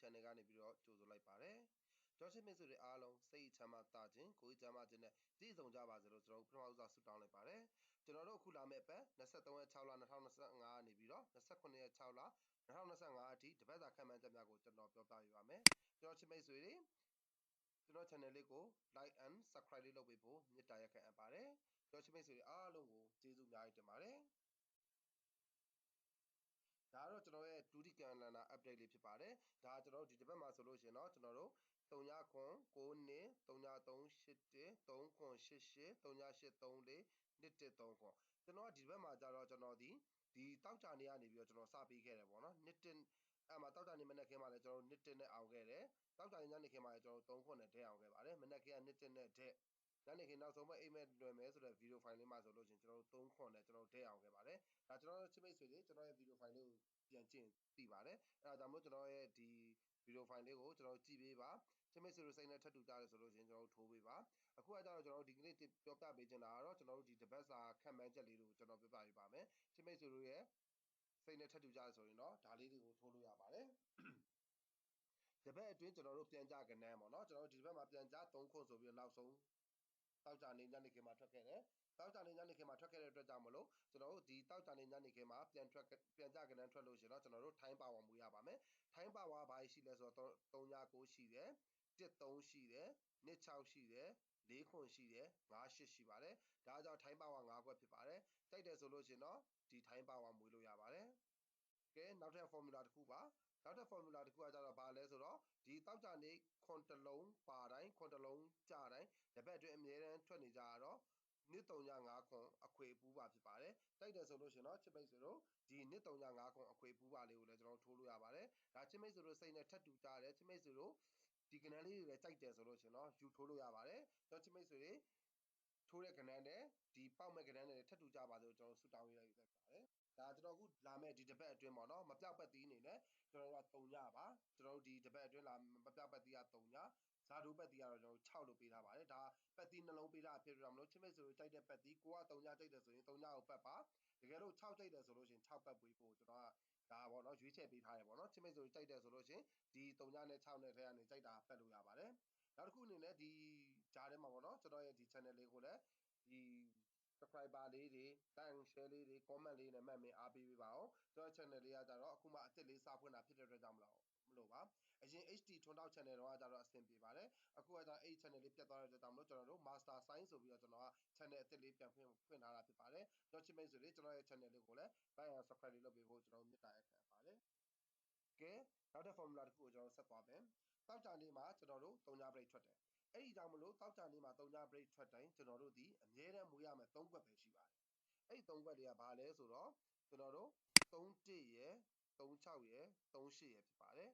channel ကနေပြီးတော့ကြိုဆိုလိုက်ပါတယ်ကျော်ရှိမိတ်ဆွေတွေအားလုံးစိတ်ချမ်းသာခြင်းကိုယ်ချမ်းသာခြင်းနဲ့ပြည့်စုံကြပါစေလို့ကျွန်တော်ပထမဦးစွာဆုတောင်းလိုက်ပါတယ်ကျွန်တော်တို့အခုလာမယ့်အပတ်23ရက်6လ2025ကနေပြီးတော့29ရက်6လ2025အထိတပတ်တာခံမှန်းချက်များကိုကျွန်တော်ပြောပြပေးပါမယ်ကျွန်တော်ချစ်မိတ်ဆွေတွေကျွန်တော် channel လေးကို like and subscribe လေးလုပ်ပေးဖို့မေတ္တာရက်ခံအပ်ပါတယ်ကျွန်တော်ချစ်မိတ်ဆွေတွေအားလုံးကိုကျေးဇူးအများကြီးတင်ပါတယ်ဒါကတော့ကျွန် တော်ရဲ့ဒုတိယကလန္နာ update လေးဖြစ်ပါတယ်ဒါကျွန်တော်တို့ဒီတစ်ပတ်မှာဆိုလို့ရှိရင်တော့ကျွန်တော်တို့3ခွန်9နှစ်338 3ခွန်88 3834 113ခွန်ကျွန်တော်ကဒီဘက်မှာကြတော့ကျွန်တော်ဒီဒီတောက်ကြနေရနေပြီးတော့ကျွန်တော်စပေးခဲ့တယ်ပေါ့နော်1တင်အဲ့မှာတောက်ကြနေမနေ့ခင်းမှာလည်းကျွန်တော်1တင်နဲ့အောင်ခဲ့တယ်တောက်ကြနေညနေခင်းမှာလည်းကျွန်တော်3ခွန်နဲ့ဒဲအောင်ခဲ့ပါတယ်မနေ့က1တင်နဲ့ဒဲညနေခင်းနောက်ဆုံးမှအိမ်မက်လွယ်မယ်ဆိုတဲ့ဗီဒီယိုဖိုင်လေးမှာဆိုလို့ချင်းကျွန်တော်တို့3ခွန်နဲ့ကျွန်တော်တို့ဒဲအောင်ခဲ့ပါတယ်ဒါကျွန်တော်တို့ချစ်မိတ်ဆွေတွေကျွန်တော်ရဲ့ဗီဒီယိုဖိုင်လေးကို ပြန်ကြည့်သိပါတယ်အဲ့ဒါကြောင့်မို့ကျွန်တော်ရဲ့ဒီဗီဒီယိုဖိုင်လေးကိုကျွန်တော်ကြည့်ပေးပါချစ်မိတ်ဆွေတို့စိတ်နဲ့ထပ်တူကြတယ်ဆိုလို့ရှိရင်ကျွန်တော်တို့ထိုးပေးပါအခုကကြတော့ကျွန်တော်တို့ဒီကနေ့ပြောပြပေးချင်တာကတော့ကျွန်တော်တို့ဒီတပတ်စာခံမှန်းချက်လေးတွေကိုကျွန်တော်ပြောပြပေးပါမယ်ချစ်မိတ်ဆွေတို့ရဲ့စိတ်နဲ့ထပ်တူကြတယ်ဆိုရင်တော့ဒါလေးတွေကိုထိုးလို့ရပါတယ်တပတ်အတွင်းကျွန်တော်တို့ပြန်ကြကနန်းပေါ့နော်ကျွန်တော်တို့ဒီဘက်မှာပြန်ကြ3ခွန်းဆိုပြီးတော့နောက်ဆုံး တောက်ကြနေညနေခင်းမှာထွက်ခဲ့တယ်တောက်ကြနေညနေခင်းမှာထွက်ခဲ့တဲ့အတွက်ကြောင့်မလို့ကျွန်တော်တို့ဒီတောက်ကြနေညနေခင်းမှာပြန်ထွက်ပြန်ကြကနန်းထွက်လို့ရှိရင်တော့ကျွန်တော်တို့ထိုင်းပါဝါမူရပါမယ်ထိုင်းပါဝါဘာရှိလဲဆိုတော့396ရှိတယ်13ရှိတယ်26ရှိတယ်၄ခွန်ရှိတယ်၅ရှစ်ရှိပါတယ်ဒါကြောင့်ထိုင်းပါဝါ၅ခွက်ဖြစ်ပါတယ်တိုက်တယ်ဆိုလို့ရှိရင်တော့ဒီထိုင်းပါဝါမွေးလို့ရပါတယ် ကဲနောက်ထပ် formula တစ်ခုပါနောက်ထပ် formula တစ်ခုကကြတော့ဘာလဲဆိုတော့ဒီတောက်ကြနေခွန်တလုံးပါတိုင်းခွန်တလုံးကြတိုင်းတပတ်အတွင်းအမြဲတမ်းထွက်နေကြတော့နှစ်305ခွန်အခွေပူးပါဖြစ်ပါတယ်တိုက်တယ်ဆိုလို့ရှင်တော့ချစ်မိတ်ဆွေတို့ဒီနှစ်305ခွန်အခွေပူးပါလေးကိုလည်းကျွန်တော်ထိုးလို့ရပါတယ်ဒါချစ်မိတ်ဆွေတို့စိတ်နဲ့ထပ်တူကြတယ်ချစ်မိတ်ဆွေတို့ဒီကနန်းလေးတွေလည်းကြိုက်တယ်ဆိုလို့ရှင်တော့ယူထိုးလို့ရပါတယ်ကျွန်တော်ချစ်မိတ်ဆွေတွေထိုးတဲ့ကနန်းနဲ့ဒီပေါက်မဲ့ကနန်းနဲ့ထပ်တူကြပါလို့ကျွန်တော်ဆူတောင်းရေးလိုက်ပါတယ် ဒါကျွန်တော်အခုလာမဲ့ဒီတပတ်အတွင်းပေါ့နော်မပြောက်ပတ်သီးအနေနဲ့ကျွန်တော်တို့က3ညပါကျွန်တော်တို့ဒီတပတ်အတွင်းလာမပြောက်ပတ်သီးက3ညဇာဒိုပတ်သီးကတော့ကျွန်တော်6လို့ပေးထားပါတယ်ဒါပတ်သီးနှလုံးပေးတာဖြစ်တော့မလို့ချစ်မိတ်ဆိုကြိုက်တဲ့ပတ်သီးကိုက3ညကြိုက်တယ်ဆိုရင်3ညကိုပတ်ပါတကယ်လို့6ကြိုက်တယ်ဆိုလို့ရှိရင်6ပတ်ပေးဖို့ကျွန်တော်ကဒါပေါ့နော်ရွေးချယ်ပေးထားတယ်ပေါ့နော်ချစ်မိတ်ဆိုကြိုက်တယ်ဆိုလို့ရှိရင်ဒီ3ညနဲ့6နဲ့ထဲကနေကြိုက်တာပတ်လို့ရပါတယ်နောက်တစ်ခုအနေနဲ့ဒီဂျားထဲမှာပေါ့နော်ကျွန်တော်ရဲ့ဒီ channel လေးကိုလည်းဒီ subscriber လေးတွေ like and share လေးတွေ comment လေးနဲ့ မှတ်မင်းအားပေးပေးပါအောင်ကျွန်တော် channel လေးကကြတော့အခုမှအစ်စ်လေးစဖွင့်တာဖြစ်တဲ့အတွက်ကြောင့်မလို့မလို့ပါအရင် HD ထွန်းတောက် channel တော့ကြတော့အဆင်ပြေပါတယ်အခုကကြအဲ့ channel လေးပြတ်သွားတဲ့အတွက်ကြောင့်မလို့ကျွန်တော်တို့ master sign ဆိုပြီးတော့ကျွန်တော်က channel အစ်စ်လေးပြန်ဖွင့်ဖွင့်ထားတာဖြစ်ပါတယ်ကျွန်တော်ချစ်မိတ်ဆွေတွေကျွန်တော်ရဲ့ channel လေးကိုလည်း like and subscribe လေးလုပ်ပေးဖို့ကျွန်တော်မေတ္တာရက်ခံပါတယ်ကဲနောက်တဲ့ formula တစ်ခုကိုကျွန်တော်ဆက်သွားမယ်တောက်ကြနေ့မှာကျွန်တော်တို့3ည break ထွက်တယ် အဲ့ဒီကြောင့်မလို့တောက်ကြနေ့မှာ3ည break ထွက်တိုင်းကျွန်တော်တို့ဒီအမြဲတမ်းမွေးရမယ်3ခွက်ပဲရှိပါတယ်အဲ့ဒီ3ခွက်တွေကဘာလဲဆိုတော့ကျွန်တော်တို့31ရယ်36ရယ်38ရယ်ဖြစ်ပါတယ်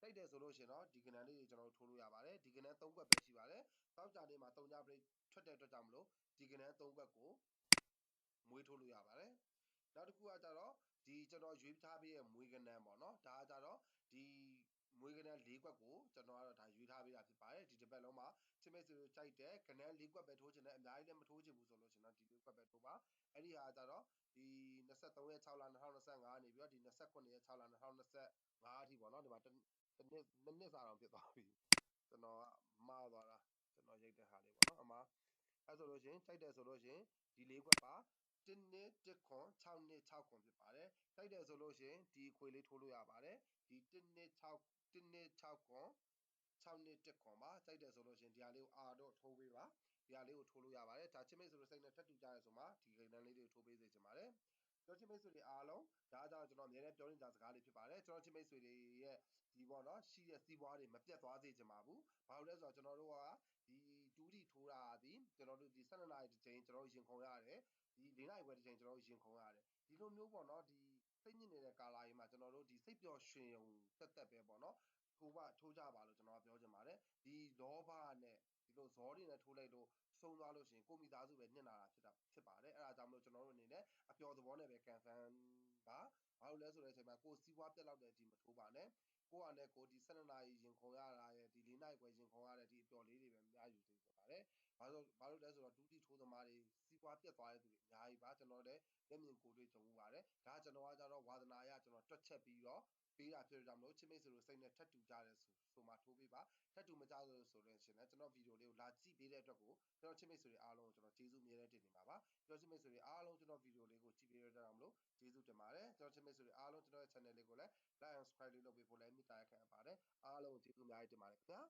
တိုက်တယ်ဆိုလို့ရှင်တော့ဒီကနန်းလေးတွေကျွန်တော်တို့ထိုးလို့ရပါတယ်ဒီကနန်း3ခွက်ပဲရှိပါတယ်တောက်ကြနေ့မှာ3ည break ထွက်တဲ့အတွက်ကြောင့်မလို့ဒီကနန်း3ခွက်ကိုမွေးထိုးလို့ရပါတယ်နောက်တစ်ခုကကြတော့ဒီကျွန်တော်ရွေးထားပေးရဲ့မွေးကနန်းပေါ့နော်ဒါကကြတော့ ဒီမွေးကနန်း၄ကွက်ကိုကျွန်တော်ကတော့ဒါရွေးထားပေးတာဖြစ်ပါတယ်ဒီတစ်ပတ်လုံးမှာချစ်မိတ်ဆွေတို့ကြိုက်တဲ့ကနန်း၄ကွက်ပဲထိုးချင်တယ်အများကြီးလည်းမထိုးချင်ဘူးဆိုလို့ရှင်တော့ဒီ၄ကွက်ပဲထိုးပါအဲ့ဒီဟာကြတော့ဒီ23ရက်6လ2025နေပြီးတော့ဒီ29ရက်6လ2025အထိပေါ့နော်ဒီမှာတစ်နှစ်နှစ်နှစ်စာတော့ဖြစ်သွားပြီကျွန်တော်ကမှားသွားတာကျွန်တော်ရိုက်တဲ့ဟာလေးပေါ့နော်အမှားအဲ့ဆိုလို့ရှင်ကြိုက်တယ်ဆိုလို့ရှင်ဒီ၄ကွက်ပါ1နှစ်1ခွန်6နှစ်6ခွန်ဖြစ်ပါတယ်တိုက်တယ်ဆိုလို့ရှိရင်ဒီခွေလေးထိုးလို့ရပါတယ်ဒီ1နှစ်6 1နှစ်6ခွန်6နှစ်1ခွန်ပါကြိုက်တယ်ဆိုလို့ရှင်ဒီဟာလေးကိုအာတော့ထိုးပေးပါဒီဟာလေးကိုထိုးလို့ရပါတယ်ဒါချစ်မိတ်ဆိုလို့စိတ်နဲ့ထပ်တူကြရဲဆိုမှဒီဂိမ်းတန်းလေးတွေကိုထိုးပေးစေချင်ပါတယ်ကျွန်တော်ချစ်မိတ်ဆွေတွေအားလုံးဒါကြောင့်ကျွန်တော်အများနဲ့ပြောနေကြစကားတွေဖြစ်ပါတယ်ကျွန်တော်ချစ်မိတ်ဆွေတွေရဲ့ဒီပေါ့နော်ရှိတဲ့စီးပွားတွေမပြတ်သွားစေချင်ပါဘူးဘာလို့လဲဆိုတော့ကျွန်တော်တို့ကဒီတူးတီထိုးတာဒီကျွန်တော်တို့ဒီ12နာရီတစ်ချိန်ကျွန်တော်ရင်ခုန်ရတယ်ဒီ၄နိုင်ခွဲတစ်ချိန်ကျွန်တော်ရင်ခုန်ရတယ်ဒီလိုမျိုးပေါ့နော်ဒီ စိတ်ညစ်နေတဲ့ကာလာကြီးမှာကျွန်တော်တို့ဒီစိတ်ပျော်ရွှင်ုံတက်တက်ပဲပေါ့နော်ထိုးပါထိုးကြပါလို့ကျွန်တော်ပြောချင်ပါတယ်ဒီလောဘနဲ့ဒီလိုဇောတွေနဲ့ထိုးလိုက်လို့ဆုံးသွားလို့ရှိရင်ကိုမိသားစုပဲညှစ်နာတာဖြစ်တာဖြစ်ပါတယ်အဲ့ဒါကြောင့်မလို့ကျွန်တော်တို့အနေနဲ့အပျော်သဘောနဲ့ပဲကန်ဆန်းပါဘာလို့လဲဆိုတဲ့အချိန်မှာကိုစီးပွားပြက်လောက်တဲ့အထိမထိုးပါနဲ့ကိုကလည်းကိုဒီ12နာရီရင်ခုန်ရတာရဲ့ဒီ4နာရီခွဲရင်ခုန်ရတဲ့ဒီအပျော်လေးတွေပဲအများယူစေချင်ပါတယ်။ဘာလို့ဘာလို့လဲဆိုတော့ဒူးတီထိုးသမားတွေ စီးပွားသွားပြတ်သွားတဲ့သူတွေအများကြီးပါကျွန်တော်လည်းမျက်မြင်ကိုယ်တွေ့ကြုံမှုပါတယ်ဒါကကျွန်တော်ကကြတော့ဝါသနာအရကျွန်တော်တွက်ချက်ပြီးတော့ပေးတာဖြစ်ကြမလို့ချစ်မိတ်ဆွေတို့စိတ်နဲ့ထပ်တူကြတယ်ဆိုဆိုမှထိုးပေးပါထပ်တူမကြလို့ဆိုလို့ရှင်လည်းကျွန်တော်ဗီဒီယိုလေးကိုလာကြည့်ပေးတဲ့အတွက်ကိုကျွန်တော်ချစ်မိတ်ဆွေတွေအားလုံးကိုကျွန်တော်ကျေးဇူးအမြဲတမ်းတင်နေပါပါကျွန်တော်ချစ်မိတ်ဆွေတွေအားလုံးကျွန်တော်ဗီဒီယိုလေးကိုကြည့်ပေးရကြမလို့ကျေးဇူးတင်ပါတယ်ကျွန်တော်ချစ်မိတ်ဆွေတွေအားလုံးကျွန်တော်ရဲ့ channel လေးကိုလည်း like and subscribe လေးလုပ်ပေးဖို့လည်းမေတ္တာရက်ခံပါတယ်အားလုံးကိုကျေးဇူးအများကြီးတင်ပါတယ်ခင်ဗျာ